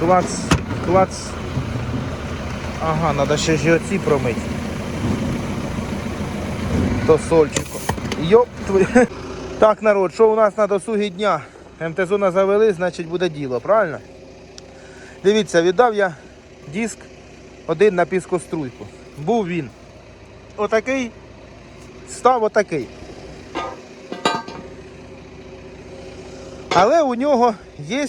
Клац, клац. Ага, треба ще ж оці промити. То сольчику. Йоп твою. Так, народ, що у нас на досугі дня? МТ-зона завели, значить буде діло, правильно? Дивіться, віддав я диск один на піскоструйку. Був він отакий, став отакий. Але у нього є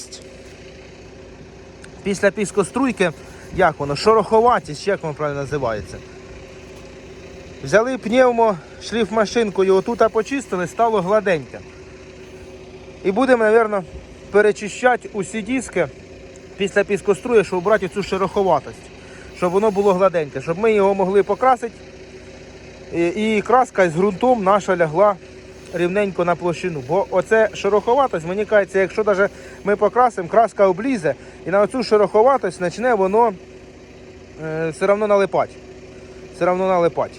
після піскоструйки, як воно, шороховатість, як воно правильно називається. Взяли пневмо шліфмашинкою, отут почистили, стало гладеньке. І будемо, мабуть, перечищати усі диски після піскоструї, щоб обрати цю шероховатость, щоб воно було гладеньке, щоб ми його могли покрасити. І, краска з ґрунтом наша лягла рівненько на площину. Бо оце шероховатость, мені кажеться, якщо навіть ми покрасимо, краска облізе, і на оцю шероховатость почне воно е, все одно налипати. Все одно налипати.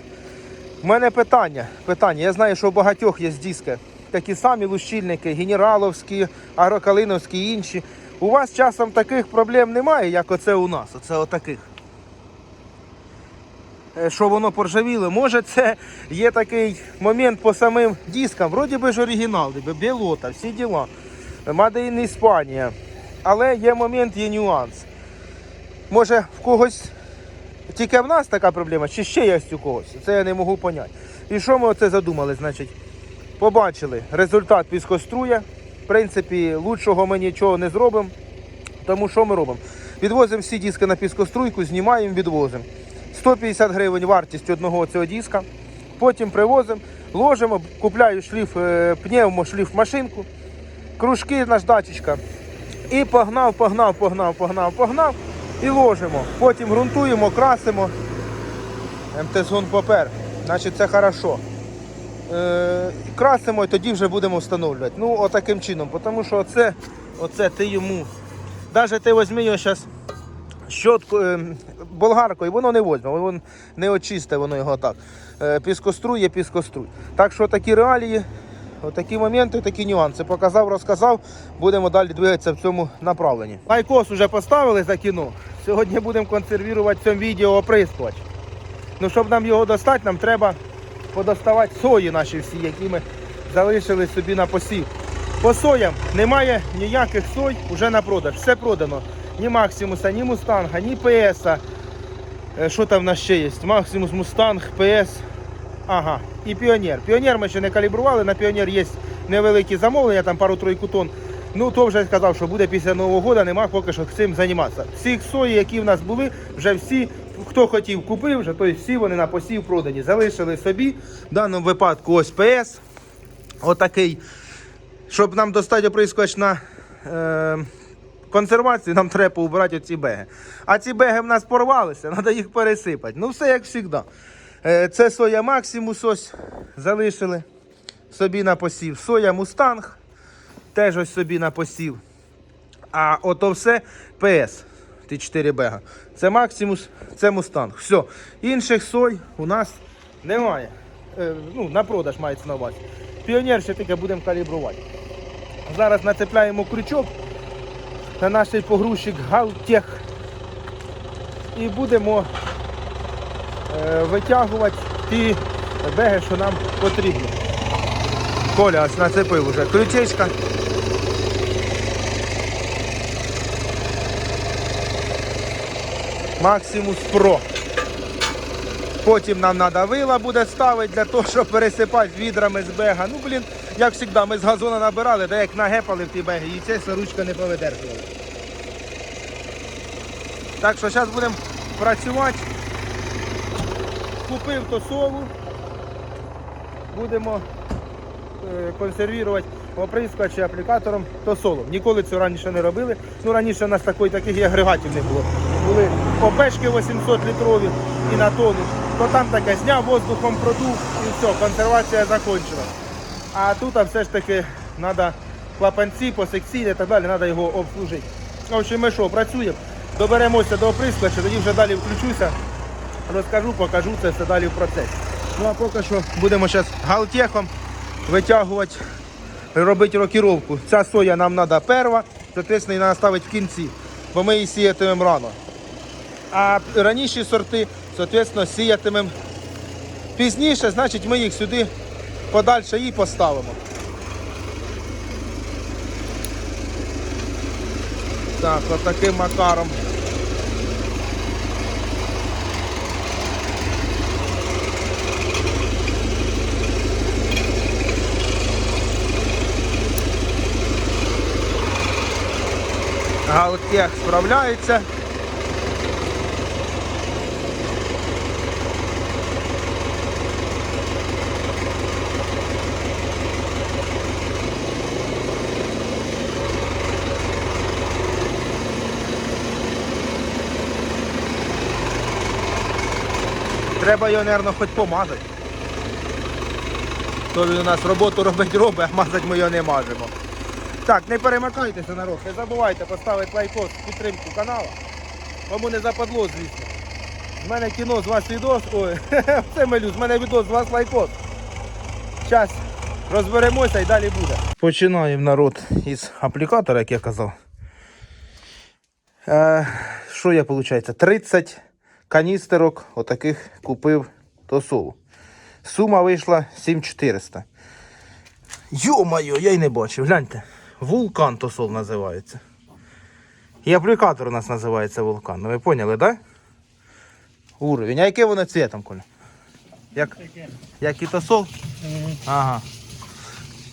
У мене питання. питання. Я знаю, що у багатьох є диски, такі самі лущильники, генераловські, агрокалиновські і інші. У вас часом таких проблем немає, як оце у нас. Оце отаких. Е, Що воно поржавіло. Може це є такий момент по самим дискам. Вроді би ж оригінал, білота, всі діла. In Іспанія. Але є момент, є нюанс. Може в когось тільки в нас така проблема, чи ще є у когось. Це я не можу поняти. І що ми оце задумали? Значить, побачили результат піскоструя. В принципі, лучшого ми нічого не зробимо. Тому що ми робимо? Відвозимо всі диски на піскоструйку, знімаємо, відвозимо. 150 гривень вартість одного цього диска. Потім привозимо, ложимо, купляю шліф, е, пневмо шліф машинку, кружки наждачечка. І погнав, погнав, погнав, погнав, погнав. І ложимо. Потім ґрунтуємо, красимо. МТ-згон папер. Значить це хорошо. Е, красимо і тоді вже будемо встановлювати. Ну, отаким чином. Тому що оце, оце ти йому. Навіть ти візьми його зараз щотку, е, болгаркою, воно не возьме, воно не очисте воно його так. Е, піскоструй піскоструй. Так що такі реалії, такі моменти, такі нюанси. Показав, розказав, будемо далі двигатися в цьому направленні. Лайкос вже поставили за кіно. Сьогодні будемо консервувати в цьому відео оприскувач. Ну, щоб нам його достати, нам треба подоставати сої наші всі, які ми залишили собі на посів. По соям немає ніяких сой вже на продаж. Все продано. Ні Максимуса, ні Мустанга, ні ПСа. Е, Що там в нас ще є? Максимус, Мустанг, ПС. Ага, і Піонер. Піонер ми ще не калібрували, на Піонер є невеликі замовлення, там пару-тройку тонн. Ну, то вже сказав, що буде після Нового року, нема поки що цим займатися. Всіх сої, які в нас були, вже всі, хто хотів, купив, вже, тобто всі вони на посів продані. Залишили собі. В даному випадку ось ПС. Отакий. Щоб нам достати оприскувач на е, консервацію, нам треба поубирати оці беги. А ці беги в нас порвалися, треба їх пересипати. Ну, все як завжди. Е, це соя Максимус ось залишили собі на посів. Соя Мустанг теж ось собі на посів. А ото все ПС. Ті 4 бега. Це Максимус, це Мустанг. Все. Інших сой у нас немає. Е, ну, на продаж мається на увазі. Піонер ще тільки будемо калібрувати. Зараз нацепляємо крючок на наш погрузчик Галтех і будемо е, витягувати ті беги, що нам потрібні. Коля нацепив уже ключечка. Максимус Pro. Потім нам треба вила буде ставити для того, щоб пересипати відрами з бега. Ну, блін, як завжди, ми з газона набирали, де як нагепали в ті беги, і це ручка не повидержувала. Так що зараз будемо працювати. Купив то сову. Будемо е, консервувати оприскувач чи аплікатором тосолом. Ніколи цього раніше не робили. Ну раніше у нас такої, таких агрегатів не було. Були опешки 800 літрові і на тонну. То там таке зняв воздухом продув і все, консервація закінчила. А тут все ж таки треба клапанці, посекційні і так далі, треба його обслужити. В общем, ми що, працюємо, доберемося до оприскувача, тоді вже далі включуся, розкажу, покажу це все далі в процесі. Ну а поки що будемо зараз галтехом витягувати, робити рокіровку. Ця соя нам треба перва, соответственно, її треба ставити в кінці. бо ми її сіятимемо рано. А раніші сорти, соответственно, сіятимемо пізніше, значить ми їх сюди подальше і поставимо. Так, от таким макаром. Галтех справляється. Треба його, мабуть, хоч помазати. То він у нас роботу робить робить, а мазати ми його не мажемо. Так, не перемикайтеся, народ. Не забувайте поставити лайкос в підтримку каналу. Кому не западло, звісно. З мене кіно, з вас відос. Ой, це малю, з мене відос, з вас лайкос. Зараз розберемося і далі буде. Починаємо народ із аплікатора, як я казав. Е, що я, виходить? 30 каністерок отаких купив тосолу. Сума вийшла 7400. Йо-моє, я й не бачив. Гляньте. Вулкан тосол називається. І аплікатор у нас називається вулкан. Ну ви поняли, так? Да? Уровень. А яке воно цвітом, Коля? Як, як і тосол? Ага.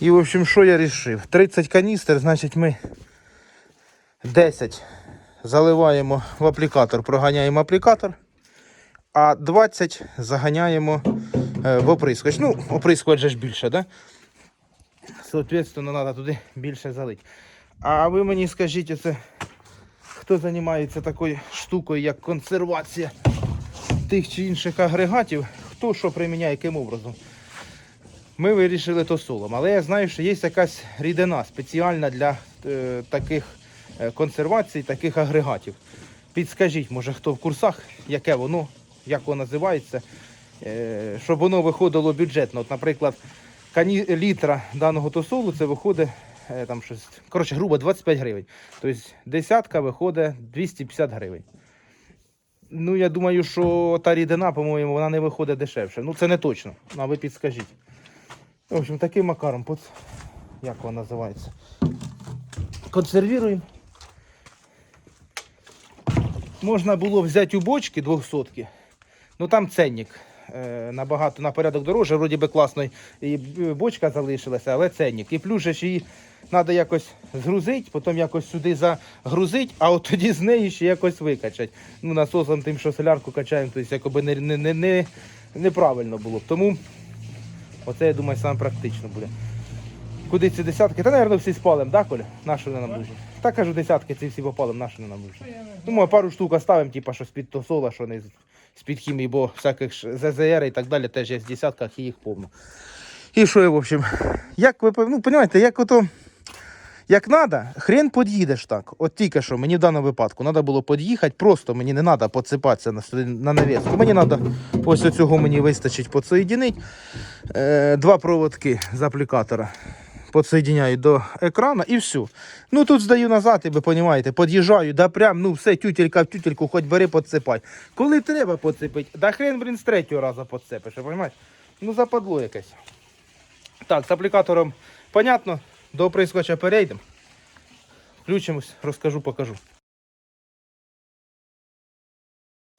І в общем, що я вирішив? 30 каністр, значить ми 10 заливаємо в аплікатор, проганяємо аплікатор, а 20 заганяємо е, в оприскувач. Ну, оприскувач же ж більше, да? Соответственно, треба туди більше залити. А ви мені скажіть, оце, хто займається такою штукою, як консервація тих чи інших агрегатів, хто що приміняє яким образом. Ми вирішили то солом. Але я знаю, що є якась рідина спеціальна для е, таких е, консервацій, таких агрегатів. Підскажіть, може хто в курсах, яке воно, як воно називається, е, щоб воно виходило бюджетно. От, наприклад, кані... літра даного тосолу це виходить е, там щось, коротше, грубо 25 гривень. Тобто десятка виходить 250 гривень. Ну, я думаю, що та рідина, по-моєму, вона не виходить дешевше. Ну, це не точно. А ви підскажіть. В общем, таким макаром, под... як воно називається? Консервіруємо. Можна було взяти у бочки 200 ну там ценник. е, Набагато на порядок дорожче, вроді би класно і бочка залишилася, але ценник. І плюс же ж її треба якось згрузити, потім якось сюди загрузити, а от тоді з неї ще якось викачати. Ну, насосом тим, що солярку качаємо, тобто якоби не, не, не, не, неправильно було. Тому оце, я думаю, саме практично буде. Куди ці десятки? Та, мабуть, всі спалимо, да, Коля? Нащо не нам нужні? Та кажу, десятки ці всі попалимо, нащо не нам нужні? Думаю, пару штук оставимо, типу, що з-під тосола, що не з-під хімії, бо всяких ЗЗР і так далі теж є в десятках і їх повно. І що, в общем, як ви, ну, розумієте, як ото, як треба, хрен під'їдеш так. От тільки що, мені в даному випадку треба було під'їхати, просто мені не треба підсипатися на, на навіску. Мені треба, ось оцього мені вистачить підсоєдинити. Е, два проводки з аплікатора підсоєдиняю до екрану і все. Ну тут здаю назад, і ви розумієте, під'їжджаю, да прям, ну все, тютелька в тютельку, хоч бери, підсипай. Коли треба підсипати, да хрен, блін, з третього разу підсипиш, розумієш? Ну западло якесь. Так, з аплікатором понятно, до оприскувача перейдемо. Включимось, розкажу, покажу.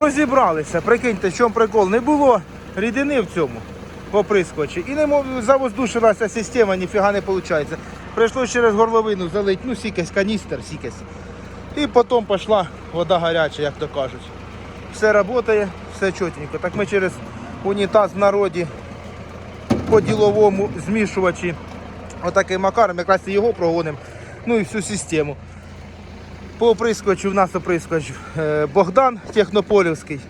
Розібралися, прикиньте, в чому прикол. Не було рідини в цьому оприскувачі. І не завоздушилася система, ніфіга не виходить. Прийшлося через горловину залити, ну сікесь, каністр, сікесь. І потім пішла вода гаряча, як то кажуть. Все працює, все чотенько. Так ми через унітаз в народі по діловому змішувачі отаким макаром, якраз його прогонимо, ну і всю систему. По оприскувачу в нас оприскувач е, Богдан Технополівський.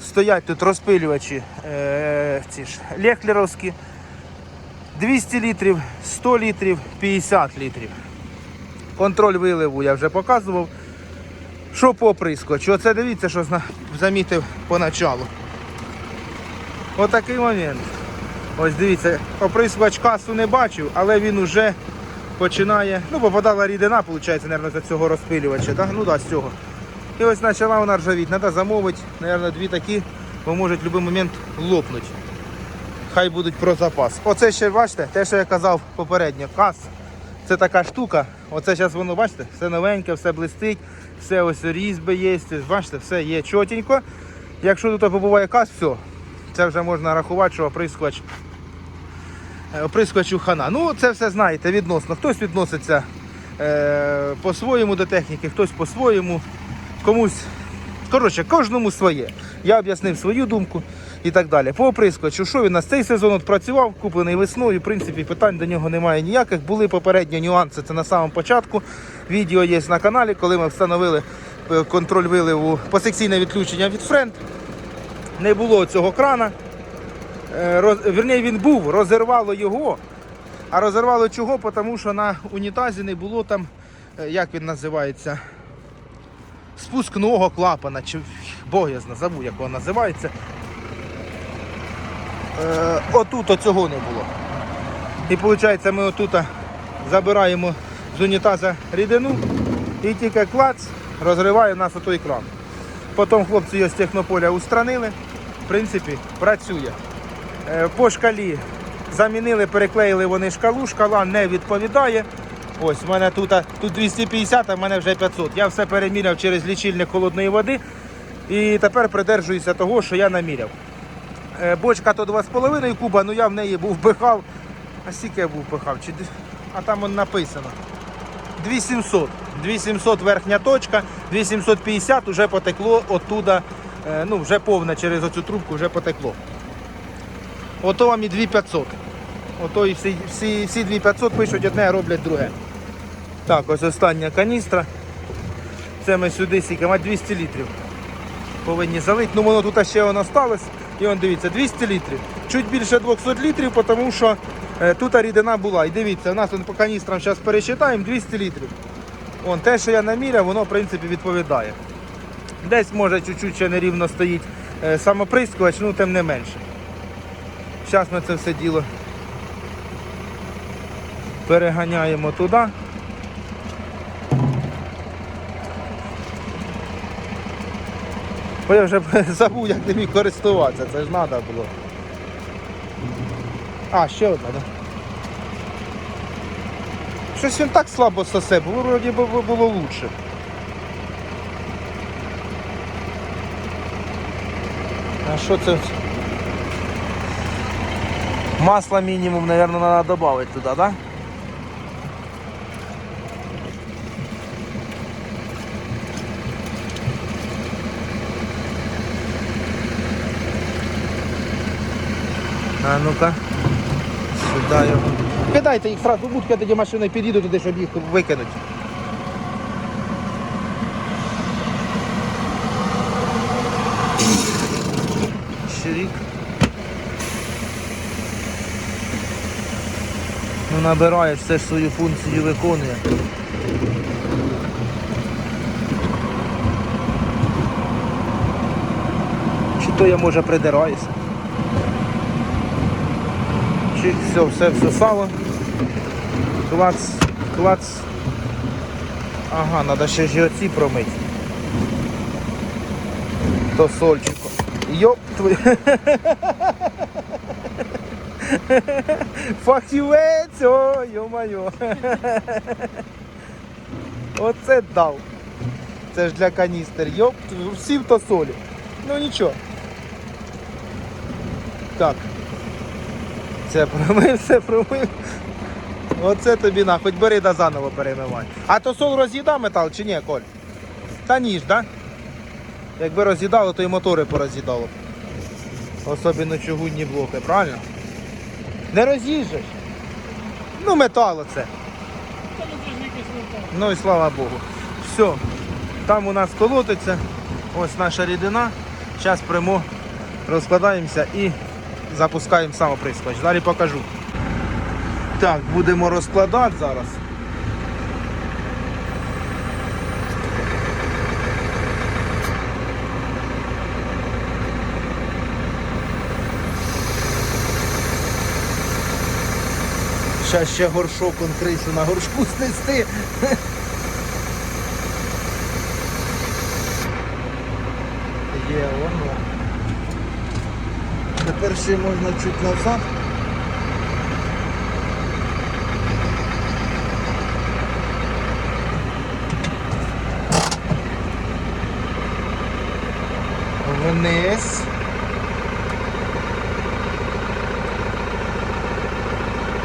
Стоять тут розпилювачі е, ці ж лехлеровські. 200 літрів, 100 літрів, 50 літрів. Контроль виливу я вже показував. Що по оприскувачу? Оце дивіться, що замітив поначалу. Отакий момент. Ось дивіться, оприскувач касу не бачив, але він уже починає. Ну, попадала рідина, виходить, мабуть, за цього розпилювача. Так? Ну так, да, з цього. І ось почала вона ржавіти. Треба замовити, мабуть, дві такі, бо можуть в будь-який момент лопнути. Хай будуть про запас. Оце ще, бачите, те, що я казав попередньо, кас. Це така штука. Оце зараз воно, бачите, все новеньке, все блистить, все ось різьби є. Бачите, все є чотенько. Якщо тут побуває кас, все. Це вже можна рахувати, що оприскувач, е, оприскувачу хана. Ну, це все знаєте, відносно. Хтось відноситься е, по-своєму до техніки, хтось по-своєму, комусь. Коротше, кожному своє. Я об'яснив свою думку і так далі. По оприскувачу, що він нас цей сезон працював, куплений весною. В принципі, питань до нього немає ніяких. Були попередні нюанси. Це на самому початку. Відео є на каналі, коли ми встановили е, контроль виливу посекційне відключення від френд. Не було цього крана. Е, Роз... Вірніше, він був, розірвало його. А розірвало чого? Тому що на унітазі не було там, е, як він називається, спускного клапана, чи Бог я забув, як воно називається. Е, отут оцього не було. І виходить, ми отут забираємо з унітаза рідину і тільки клац розриває у нас отой кран. Потім хлопці його з технополя устранили. В принципі, працює. Е, По шкалі замінили, переклеїли вони шкалу, шкала не відповідає. Ось у мене тут, тут 250, а в мене вже 500. Я все переміряв через лічильник холодної води і тепер придержуюся того, що я наміряв. Е, Бочка то 2,5 куба, ну я в неї був пихав. А скільки я був пихав? Чи... А там он написано. 2700. 2700 верхня точка, 2750 вже потекло оттуда, е, ну вже повне через оцю трубку вже потекло. Ото вам і 2500. Ото і всі, всі, всі 2500 пишуть одне, роблять друге. Так, ось остання каністра. Це ми сюди мать 200 літрів. Повинні залити. Ну воно тут ще воно сталося. І он дивіться, 200 літрів. Чуть більше 200 літрів, тому що е, тут рідина була. І дивіться, у нас по каністрам зараз пересчитаємо 200 літрів. Вон, те, що я наміряв, воно в принципі відповідає. Десь може чуть-чуть ще нерівно стоїть е, самоприскувач, ну тим не менше. Зараз ми це все діло переганяємо туди. Бо я вже забув, як ним користуватися, це ж треба було. А, ще одна, так? Щось він так слабо сосе, було вроді би було лучше. А що це? Масла мінімум, мабуть, треба додати туди, так? Да? А ну-ка. Сюди його. Кидайте їх сразу, будь тоді машиною під'їду туди, щоб їх викинути. Чирік. Ну набирає, все ж свою функцію виконує. Чи то я може придираюся? Чи все, все всосало. Клац, клац. Ага, треба ще ж оці промити. То сольчико. Йоп твою. Фахівець, о, йо-майо. Оце дав. Це ж для каністер. Йоп, всі в то солі. Ну нічого. Так. Це промив, це промив. Оце тобі на, хоч бери да заново перемивай. А то сол роз'їда метал чи ні, Коль? Та ніж, да? Якби роз'їдало, то і мотори пороз'їдало. Особливо чугунні блоки, правильно? Не роз'їжджаш. Ну, метал оце. Ну і слава Богу. Все. Там у нас колотиться. Ось наша рідина. Зараз прямо розкладаємося і запускаємо самоприскоч. Далі покажу. Так, будемо розкладати зараз. Зараз ще горшок он кришу на горшку снести. Є, воно. Тепер ще можна чуть назад. Вниз.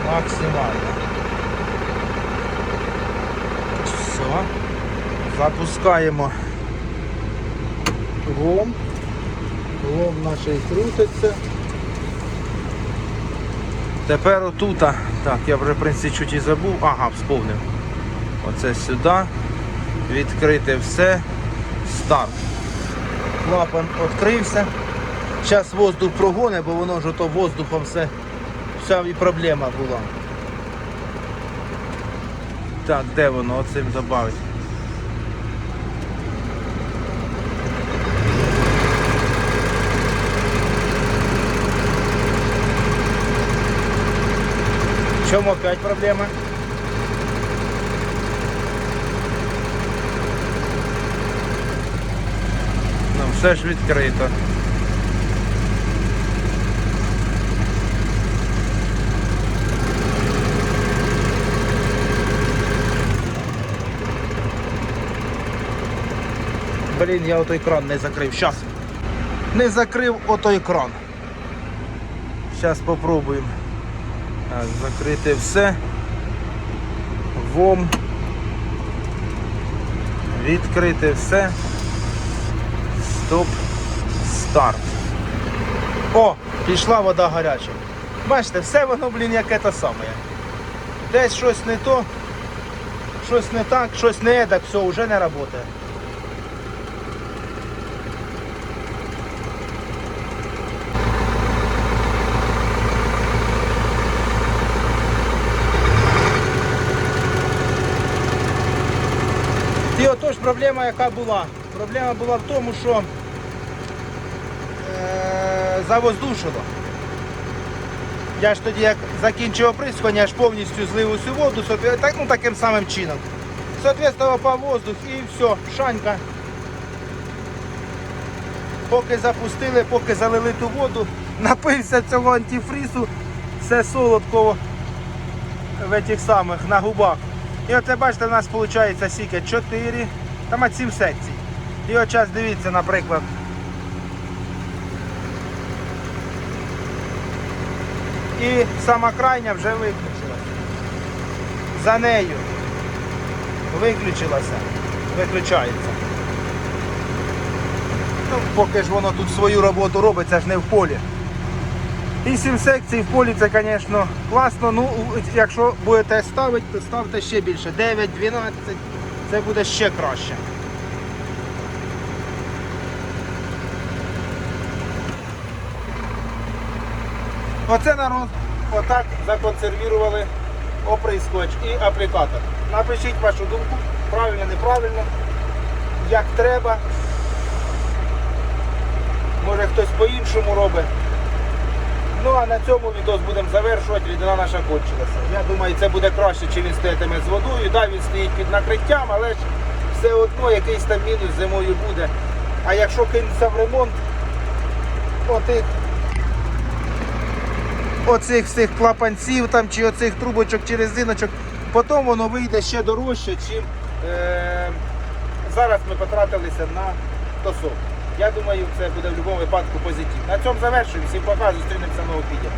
Максимально. Все. Запускаємо. Лом. Лом наш і крутиться. Тепер отута. Так, я вже в принципі чуть і забув. Ага, вспомнив. Оце сюди. Відкрити все. Старт. Клапан відкрився. Зараз воздух прогоне, бо воно ж то воздухом все. Вся і проблема була. Так, де воно? Оцим додати. Чому опять проблема? Ну, все ж відкрито. Блін, я отой кран не закрив. Щас. Не закрив отой кран. Зараз попробуємо. Так, закрити все. Вом. Відкрити все. Стоп. Старт. О, пішла вода гаряча. Бачите, все воно, блін, яке те саме. Десь щось не то, щось не так, щось не едак, все, вже не працює. І отож проблема яка була? Проблема була в тому, що е, завоздушило. Я ж тоді як закінчив оприскування, я повністю злив усю воду, так, ну, таким самим чином. Соответственно, по воздух і все, шанька. Поки запустили, поки залили ту воду, напився цього антифрізу, все солодко в этих самих на губах. І оце бачите, у нас виходить скільки 4, там 7 секцій. І от зараз дивіться, наприклад. І сама крайня вже виключилася. За нею виключилася, виключається. Ну, поки ж воно тут свою роботу робить, це ж не в полі. І 7 секцій в полі це, звісно, класно. Ну, якщо будете ставити, то ставте ще більше. 9, 12, це буде ще краще. Оце народ, отак законсервірували оприскувач і аплікатор. Напишіть вашу думку, правильно, неправильно, як треба. Може хтось по-іншому робить. Ну а на цьому відео будемо завершувати, рідина наша кончилася. Я думаю, це буде краще, чи він стоятиме з водою. Да, він стоїть під накриттям, але ж все одно якийсь там мінус зимою буде. А якщо кинеться в ремонт, отих, оцих всіх клапанців там, чи оцих трубочок чи резиночок, потім воно вийде ще дорожче, чим е, зараз ми потратилися на тосок. Я думаю, це буде в будь-якому випадку позитив. На цьому завершую. Всім пока, зустрінемося в обіді.